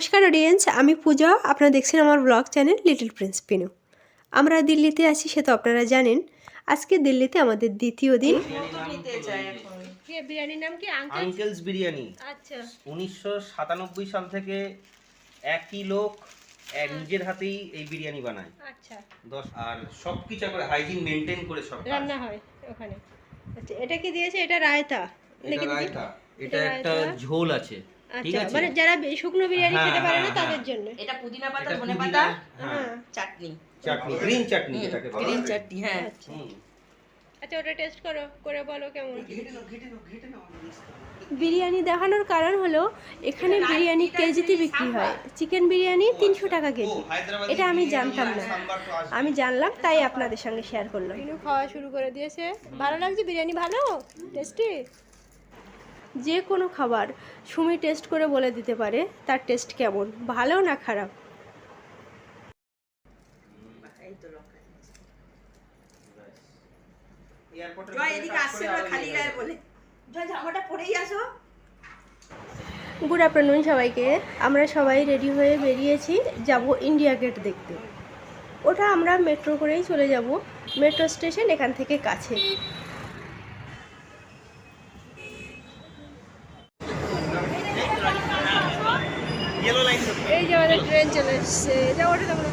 নমস্কার অডিয়েন্স আমি পূজা। আপনারা দেখছেন আমার blog channel little prince Pinu আমরা দিল্লিতে আছি সে তো আপনারা জানেন। আজকে দিল্লিতে আমাদের দ্বিতীয় দিন। বিরিয়ানির নাম কি? আঙ্কেলস বিরিয়ানি। আচ্ছা। উনিশশো সাতানব্বই সাল থেকে একই লোক এক নিজের হাতেই এই বিরিয়ানি বানায়। আচ্ছা। দশ আর সব কিছু একবার হাইজিন মেনটেন করে সব রান্না হয় ওখানে। আচ্ছা এটা কি দিয়েছে? এটা রায়তা। এটা রায়তা। এটা একটা ঝোল আছে। আচ্ছা আছে। মানে যারা শুকনো বিরিয়ানি হ্যাঁ, খেতে পারে না হ্যাঁ, তাদের হ্যাঁ। জন্য। এটা পুদিনা পাতা ধনে পাতা হ্যাঁ। চাটনি। চাটনি গ্রিন চাটনি যেটাকে বলা। গ্রিন চাটনি হ্যাঁ। আচ্ছা ওটা টেস্ট করো করে বলো কেমন। বিরিয়ানি দেখানোর কারণ হলো এখানে বিরিয়ানি কেজিতে বিক্রি হয়। চিকেন বিরিয়ানি তিনশো টাকা কেজি। এটা আমি জানতাম না। আমি জানলাম তাই আপনাদের সঙ্গে শেয়ার করলাম। খাওয়া শুরু করে দিয়েছে। ভালো লাগছে? বিরিয়ানি ভালো? টেস্টি যে কোনো খাবার সুমি টেস্ট করে বলে দিতে পারে তার টেস্ট কেমন? ভালো না খারাপ? গুড আফটারনুন সবাইকে। আমরা সবাই রেডি হয়ে বেরিয়েছি যাব ইন্ডিয়া গেট দেখতে। ওটা আমরা মেট্রো করেই চলে যাব। মেট্রো স্টেশন এখান থেকে কাছে। এই যে আমাদের ট্রেন চলে এসছে। এটা ওটা তোমরা।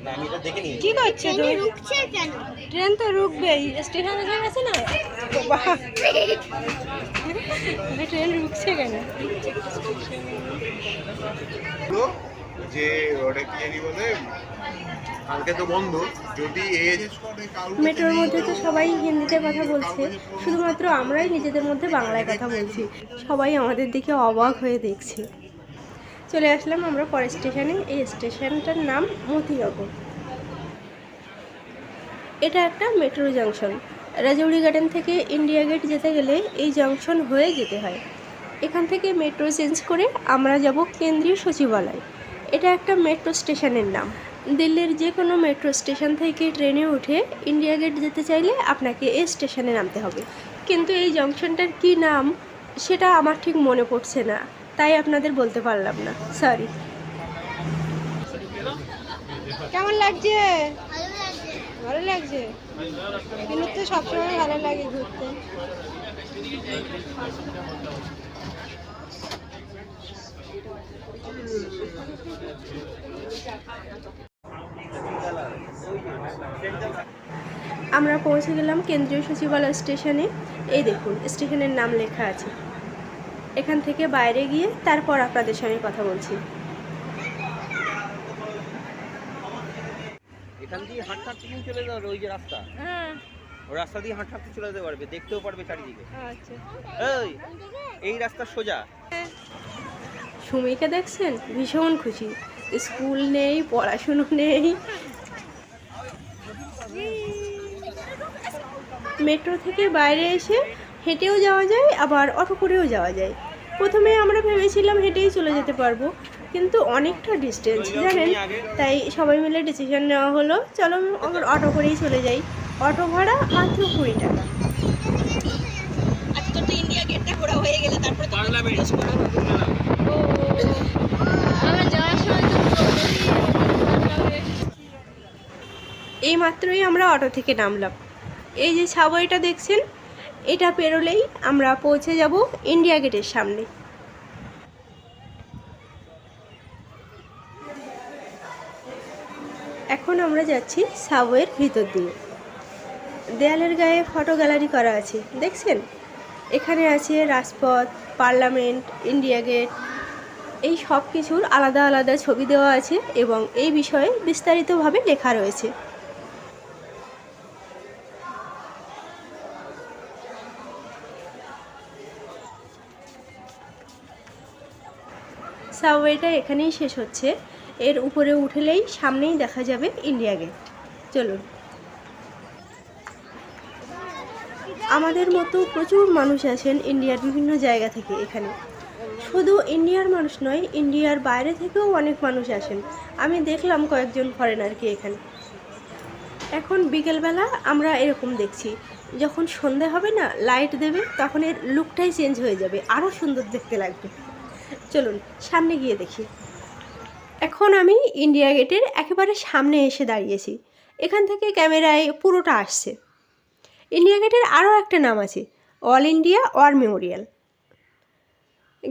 না। কি করছে ট্রেন তো রুকবেই স্টেশনে এসে গেছে না? বাহ! ট্রেন রুকছে কেন? যে ওটা কি জানি বলে কালকে তো বন্ধ, যদি মেট্রোর মধ্যে তো সবাই হিন্দিতে কথা বলছে, শুধুমাত্র আমরাই নিজেদের মধ্যে বাংলায় কথা বলছি, সবাই আমাদের দিকে অবাক হয়ে দেখছে। চলে আসলাম আমরা পরের স্টেশনে, এই স্টেশনটার নাম মতিনগর। এটা একটা মেট্রো জাংশন। রাজৌড়ি গার্ডেন থেকে ইন্ডিয়া গেট যেতে গেলে এই জাংশন হয়ে যেতে হয়। এখান থেকে মেট্রো চেঞ্জ করে আমরা যাব কেন্দ্রীয় সচিবালয়। এটা একটা মেট্রো স্টেশনের নাম। দিল্লির যে কোনো মেট্রো স্টেশন থেকে ট্রেনে উঠে ইন্ডিয়া গেট যেতে চাইলে আপনাকে এই স্টেশনে নামতে হবে। কিন্তু এই জংশনটার কি নাম, সেটা আমার ঠিক মনে পড়ছে না। তাই আপনাদের বলতে পারলাম না। সরি কেমন লাগছে? ভালো লাগছে। তো সবসময় ভালো লাগে ঘুরতে। আমরা পৌঁছে গেলাম কেন্দ্রীয় সচিবালয় স্টেশনে। এই দেখুন স্টেশনের নাম লেখা আছে। এখান থেকে বাইরে গিয়ে তারপর আপনাদের সঙ্গে কথা বলছি। এখান দিয়ে হাঁটতে হাঁটতে তুমি চলে যাবে ওই যে রাস্তা? হ্যাঁ। ওই রাস্তা দিয়ে হাঁটতে হাঁটতে চলে যেতে পারবে দেখতেও পারবে চারিদিকে। আচ্ছা। এই এই রাস্তা সোজা। সুমিকে দেখছেন? ভীষণ খুশি। স্কুল নেই পড়াশুনো নেই মেট্রো থেকে বাইরে এসে হেঁটেও যাওয়া যায় আবার অটো করেও যাওয়া যায়। প্রথমে আমরা ভেবেছিলাম হেঁটেই চলে যেতে পারব কিন্তু অনেকটা ডিস্টেন্স জানেন? তাই সবাই মিলে ডিসিশন নেওয়া হলো চলো আমরা অটো করেই চলে যাই। অটো ভাড়া মাত্র কুড়ি টাকা। আচ্ছা তোর তো ইন্ডিয়া গেটটা ঘোরা হয়ে গেলে তারপরে তো জিজ্ঞেস করা হবে আমরা যাওয়ার সময় এই মাত্রই আমরা অটো থেকে নামলাম। এই যে সাবওয়েটা দেখছেন, এটা পেরোলেই আমরা পৌঁছে যাব ইন্ডিয়া গেটের সামনে। এখন আমরা যাচ্ছি সাবওয়ের ভিতর দিয়ে। দেয়ালের গায়ে ফটো গ্যালারি করা আছে, দেখছেন? এখানে আছে রাজপথ, পার্লামেন্ট, ইন্ডিয়া গেট, এই সব কিছুর আলাদা আলাদা ছবি দেওয়া আছে এবং এই বিষয়ে বিস্তারিতভাবে লেখা রয়েছে। সাবওয়েটা এখানেই শেষ হচ্ছে। এর উপরে উঠলেই সামনেই দেখা যাবে ইন্ডিয়া গেট। চলুন। আমাদের মতো প্রচুর মানুষ আছেন ইন্ডিয়ার বিভিন্ন জায়গা থেকে এখানে। শুধু ইন্ডিয়ার মানুষ নয়, ইন্ডিয়ার বাইরে থেকেও অনেক মানুষ আসেন। আমি দেখলাম কয়েকজন ফরেনারকে এখানে। এখন বিকেলবেলা আমরা এরকম দেখছি। যখন সন্ধে হবে না লাইট দেবে, তখন এর লুকটাই চেঞ্জ হয়ে যাবে। আরও সুন্দর দেখতে লাগবে। চলুন, সামনে গিয়ে দেখি। এখন আমি ইন্ডিয়া গেটের একেবারে সামনে এসে দাঁড়িয়েছি। এখান থেকে ক্যামেরায় পুরোটা আসছে। ইন্ডিয়া গেটের আরও একটা নাম আছে, অল ইন্ডিয়া ওয়ার মেমোরিয়াল।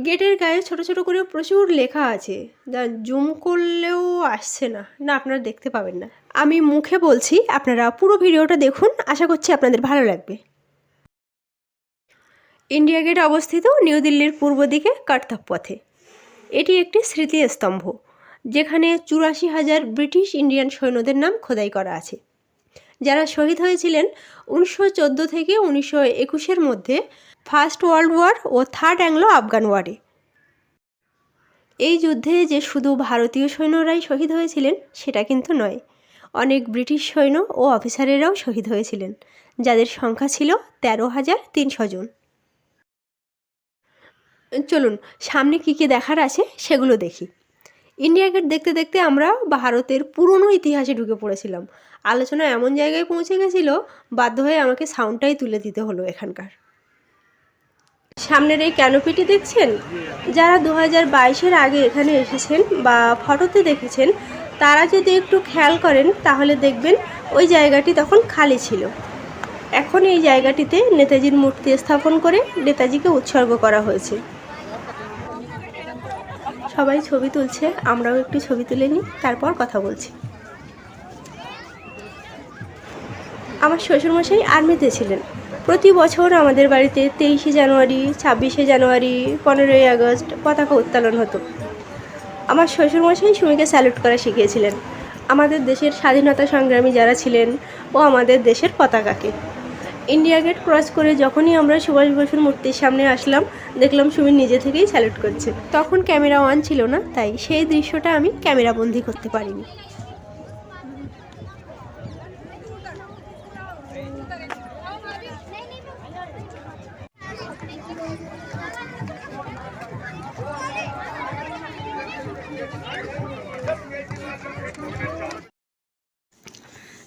গেটের গায়ে ছোট ছোট করে প্রচুর লেখা আছে, যা জুম করলেও আসছে না। না, আপনারা দেখতে পাবেন না। আমি মুখে বলছি, আপনারা পুরো ভিডিওটা দেখুন। আশা করছি আপনাদের ভালো লাগবে। ইন্ডিয়া গেট অবস্থিত নিউ দিল্লির পূর্ব দিকে কার্তাব পথে এটি একটি স্মৃতিস্তম্ভ, যেখানে চুরাশি হাজার ব্রিটিশ ইন্ডিয়ান সৈন্যদের নাম খোদাই করা আছে। যারা শহীদ হয়েছিলেন উনিশশো চোদ্দ থেকে উনিশশো একুশের মধ্যে ফার্স্ট ওয়ার্ল্ড ওয়ার ও থার্ড অ্যাংলো আফগান ওয়ারে। এই যুদ্ধে যে শুধু ভারতীয় সৈন্যরাই শহীদ হয়েছিলেন, সেটা কিন্তু নয়। অনেক ব্রিটিশ সৈন্য ও অফিসারেরাও শহীদ হয়েছিলেন, যাদের সংখ্যা ছিল তেরো হাজার তিনশো জন। চলুন, সামনে কী কী দেখার আছে সেগুলো দেখি। ইন্ডিয়া গেট দেখতে দেখতে আমরা ভারতের পুরনো ইতিহাসে ঢুকে পড়েছিলাম। আলোচনা এমন জায়গায় পৌঁছে গেছিল, বাধ্য হয়ে আমাকে সাউন্ডটাই তুলে দিতে হলো এখানকার। সামনের এই ক্যানোপিটি দেখছেন? যারা দু হাজার বাইশের আগে এখানে এসেছেন বা ফটোতে দেখেছেন, তারা যদি একটু খেয়াল করেন, তাহলে দেখবেন ওই জায়গাটি তখন খালি ছিল। এখন এই জায়গাটিতে নেতাজির মূর্তি স্থাপন করে নেতাজিকে উৎসর্গ করা হয়েছে। সবাই ছবি তুলছে, আমরাও একটু ছবি তুলে নিই, তারপর কথা বলছি। আমার শ্বশুরমশাই আর্মিতে ছিলেন। প্রতি বছর আমাদের বাড়িতে তেইশে জানুয়ারি, ছাব্বিশে জানুয়ারি, পনেরোই আগস্ট পতাকা উত্তোলন হতো। আমার শ্বশুরমশাই সুমিকে স্যালুট করা শিখিয়েছিলেন। আমাদের দেশের স্বাধীনতা সংগ্রামী যারা ছিলেন ও আমাদের দেশের পতাকাকে। ইন্ডিয়া গেট ক্রস করে যখনই আমরা সুভাষ বসুর মূর্তির সামনে আসলাম, দেখলাম সুমির নিজে থেকেই স্যালুট করছে। তখন ক্যামেরা অন ছিল না, তাই সেই দৃশ্যটা আমি ক্যামেরা বন্দি করতে পারিনি।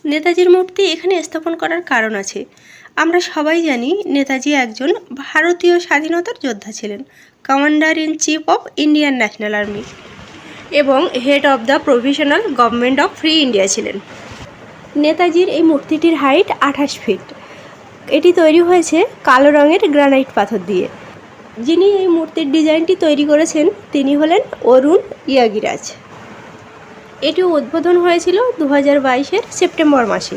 নেতাজির মূর্তি এখানে স্থাপন করার কারণ আছে। আমরা সবাই জানি নেতাজি একজন ভারতীয় স্বাধীনতার যোদ্ধা ছিলেন, commander in chief of Indian National Army এবং head of the provisional government of free India ছিলেন। নেতাজির এই মূর্তিটির হাইট আঠাশ ফিট। এটি তৈরি হয়েছে কালো রঙের গ্রানাইট পাথর দিয়ে। যিনি এই মূর্তির ডিজাইনটি তৈরি করেছেন, তিনি হলেন অরুণ ইয়াগিরাজ। এটি উদ্বোধন হয়েছিল দু হাজার বাইশের সেপ্টেম্বর মাসে।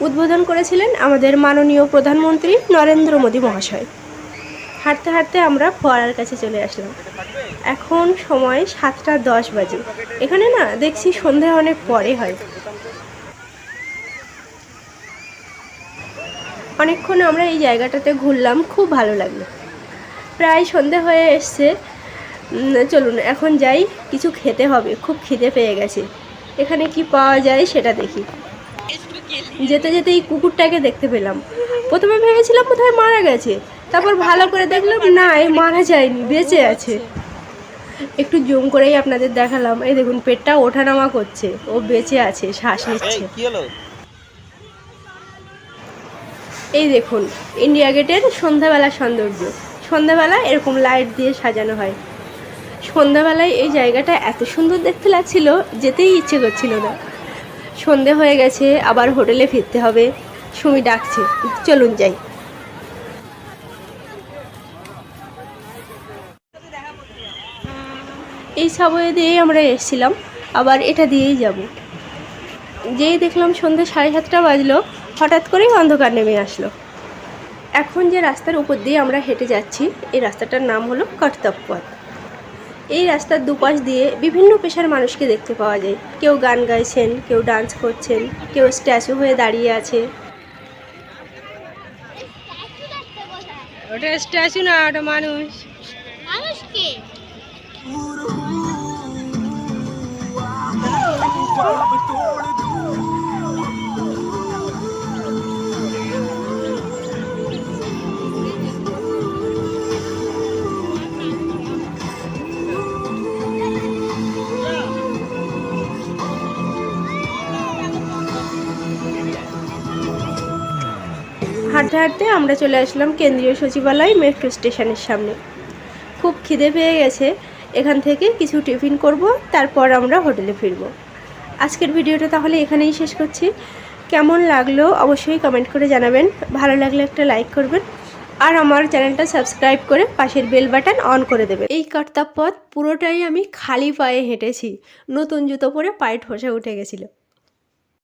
উদ্বোধন করেছিলেন আমাদের মাননীয় প্রধানমন্ত্রী নরেন্দ্র মোদী মহাশয়। হাঁটতে হাঁটতে আমরা ফোয়ারার কাছে চলে আসলাম। এখন সময় সাতটা দশ বাজে। এখানে না দেখছি সন্ধে অনেক পরে হয়। অনেকক্ষণ আমরা এই জায়গাটাতে ঘুরলাম, খুব ভালো লাগল। প্রায় সন্ধে হয়ে এসছে। চলুন এখন যাই। কিছু খেতে হবে খুব খিদে পেয়ে গেছে। এখানে কি পাওয়া যায় সেটা দেখি। যেতে যেতে এই কুকুরটাকে দেখতে পেলাম। প্রথমে ভেবেছিলাম কোথায় মারা গেছে। তারপর ভালো করে দেখলাম না এ মারা যায়নি বেঁচে আছে। একটু জুম করেই আপনাদের দেখালাম। এই দেখুন পেটটা ওঠানামা করছে। ও বেঁচে আছে শ্বাস নিচ্ছে। এই দেখুন ইন্ডিয়া গেটের সন্ধ্যাবেলা সৌন্দর্য। সন্ধ্যাবেলা এরকম লাইট দিয়ে সাজানো হয়। সন্ধ্যাবেলায় এই জায়গাটা এত সুন্দর দেখতে লাগছিল, যেতেই ইচ্ছে করছিল না। সন্ধে হয়ে গেছে, আবার হোটেলে ফিরতে হবে। সুমি ডাকছে, চলুন যাই। এই সাবওয়ে দিয়েই আমরা এসেছিলাম, আবার এটা দিয়েই যাব। যেই দেখলাম সন্ধ্যে সাড়ে সাতটা বাজলো, হঠাৎ করেই অন্ধকার নেমে আসলো। এখন যে রাস্তার উপর দিয়ে আমরা হেঁটে যাচ্ছি, এই রাস্তাটার নাম হলো কর্তব্য পথ এই রাস্তার দুপাশ দিয়ে বিভিন্ন পেশার মানুষকে দেখতে পাওয়া যায় কেউ গান গাইছেন কেউ ডান্স করছেন কেউ স্ট্যাচু হয়ে দাঁড়িয়ে আছে ওটা স্ট্যাচু না মানুষ মানুষ কে হাঁটতে হাঁটতে আমরা চলে আসলাম কেন্দ্রীয় সচিবালয় মেট্রো স্টেশনের সামনে। খুব খিদে পেয়ে গেছে। এখান থেকে কিছু টিফিন করব, তারপর আমরা হোটেলে ফিরব। আজকের ভিডিওটা তাহলে এখানেই শেষ করছি। কেমন লাগল অবশ্যই কমেন্ট করে জানাবেন। ভালো লাগলে একটা লাইক করবেন। আর আমার চ্যানেলটা সাবস্ক্রাইব করে পাশের বেল বাটন অন করে দেবে এই কাটতা পথ পুরোটাই আমি খালি পায়ে হেঁটেছি। নতুন জুতো পরে পায়ে ঠোসা উঠে গেছিল।